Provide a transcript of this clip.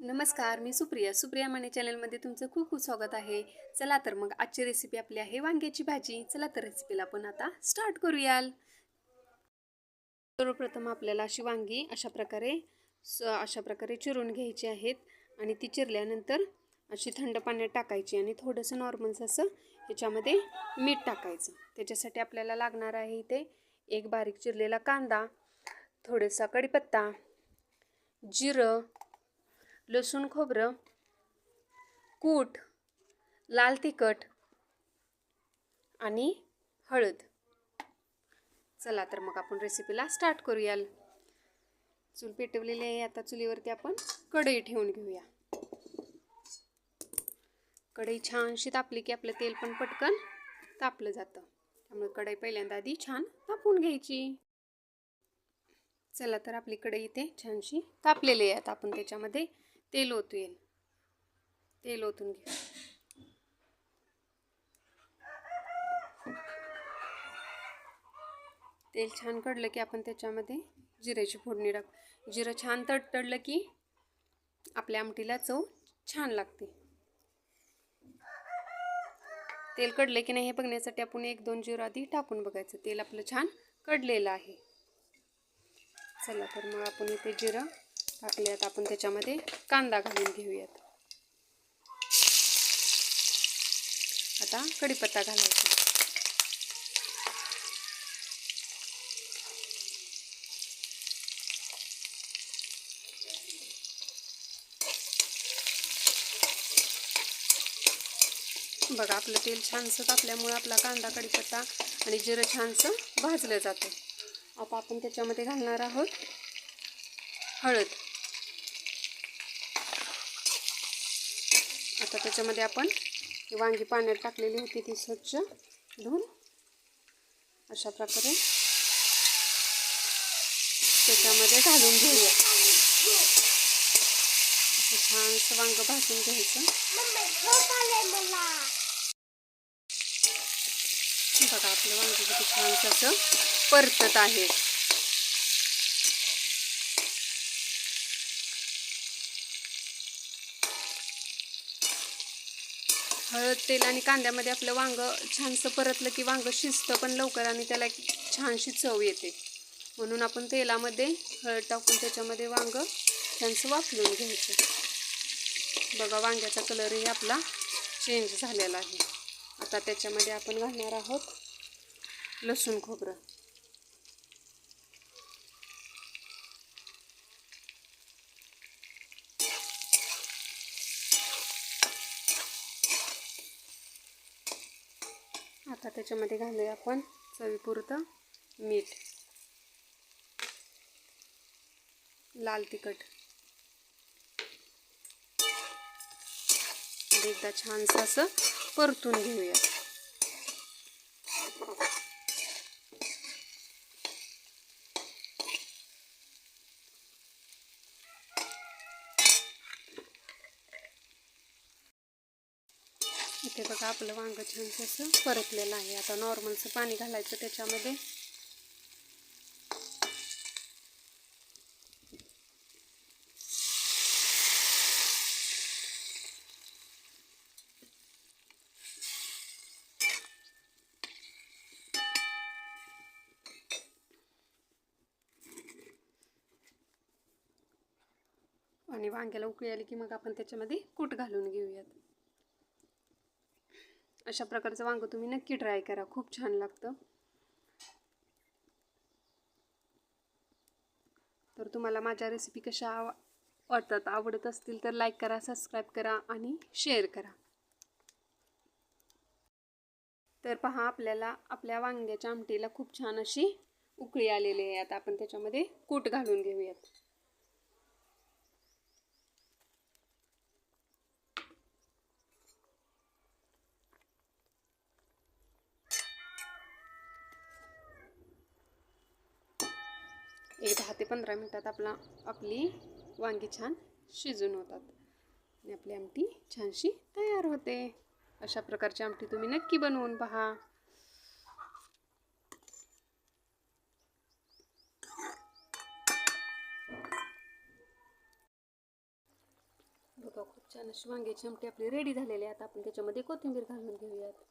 नमस्कार मी सुप्रिया. सुप्रिया माने चॅनलमध्ये तुमचं खूप खूप स्वागत आहे. चला तर मग आजची रेसिपी आपली आहे वांग्याची भाजी. चला तर रेसिपीला आपण आता स्टार्ट करूयाल. सर्वप्रथम आपल्याला अशी वांगी अशा प्रकारे स अशा प्रकारे चिरून घ्यायची आहेत आणि ती चिरल्यानंतर अशी थंड पाण्यात टाकायची आणि थोडंसं नॉर्मलचं असं ह्याच्यामध्ये मीठ टाकायचं. त्याच्यासाठी आपल्याला लागणार आहे इथे एक बारीक चिरलेला कांदा थोडासा कढीपत्ता जिरं लसूण खोबरं कूट लाल तिखट आणि हळद. चला तर मग आपण रेसिपीला स्टार्ट करूयाल. चूल पेटवलेली आहे आता चुलीवरती आपण कढई ठेवून घेऊया. कढई छानशी तापली की आपलं तेल पण पटकन तापलं जातं. त्यामुळे कढई पहिल्यांदा आधी छान तापून घ्यायची. चला तर आपली कढई इथे छानशी तापलेली आहे. आता आपण त्याच्यामध्ये तेल ओतू येईल. तेल ओतून घे. तेल छान कडलं की आपण त्याच्यामध्ये जिऱ्याची फोडणी टाक. जिरं छान तडतडलं की आपल्या आमटीला चव छान लागते. तेल कडलं की नाही हे बघण्यासाठी आपण एक दोन जिरं आधी टाकून बघायचं. तेल आपलं छान कडलेलं आहे. चला तर मग आपण इथे जिरं टाकल्यात. आपण त्याच्यामध्ये कांदा घालून घेऊयात. आता कढीपत्ता घालायचा. बघा आपलं तेल छानसं तापल्यामुळं आपला कांदा कढीपत्ता आणि जिरं छानसं भाजलं जातं. आता आपण त्याच्यामध्ये घालणार आहोत हळद. आता त्याच्यामध्ये आपण वांगी पाण्यात टाकलेली होती ती स्वच्छ धुवून अशा प्रकारे त्याच्यामध्ये घालून घेऊया. असं छानसं वांग भाजून घ्यायचं. बघा आपलं वांग किती छानसं असं परतत आहे. हळद तेल आणि कांद्यामध्ये आपलं वांग छानसं परतलं की वांग शिजतं पण लवकर आणि त्याला एक छानशी चव येते. म्हणून आपण तेलामध्ये हळद टाकून त्याच्यामध्ये वांग छानसं वाफलून घ्यायचं. बघा वांग्याचा कलरही आपला चेंज झालेला आहे. आता त्याच्यामध्ये आपण घालणार आहोत लसूण खोबरं. आता त्याच्यामध्ये घालूया आपण चवीपुरतं मीठ. लाल तिखट. एकदा छानसं असं परतून घेऊया इथे बघा आपलं वांगं छानसं असं परतलेलं आहे. आता नॉर्मलचं पाणी घालायचं त्याच्यामध्ये. आणि वांग्याला उकळी आली की मग आपण त्याच्यामध्ये कूट घालून घेऊयात. अशा प्रकारचं वांगं तुम्ही नक्की ट्राय करा. खूप छान लागतं. तर तुम्हाला माझ्या रेसिपी कशा आव वाटतात आवडत असतील तर लाईक करा सबस्क्राईब करा आणि शेअर करा. तर पहा आपल्याला आपल्या वांग्याच्या आमटीला खूप छान अशी उकळी आलेली आहे. आता आपण त्याच्यामध्ये कूट घालून घेऊयात. एक दहा ते पंधरा मिनटात आपला आपली वांगी छान शिजून होतात. आणि आपली आमटी छानशी तयार होते. अशा प्रकारची आमटी तुम्ही नक्की बनवून पहा. बघा खूप छान अशी वांग्याची आमटी आपली रेडी झालेली आहे. आता आपण त्याच्यामध्ये कोथिंबीर घालून घेऊयात.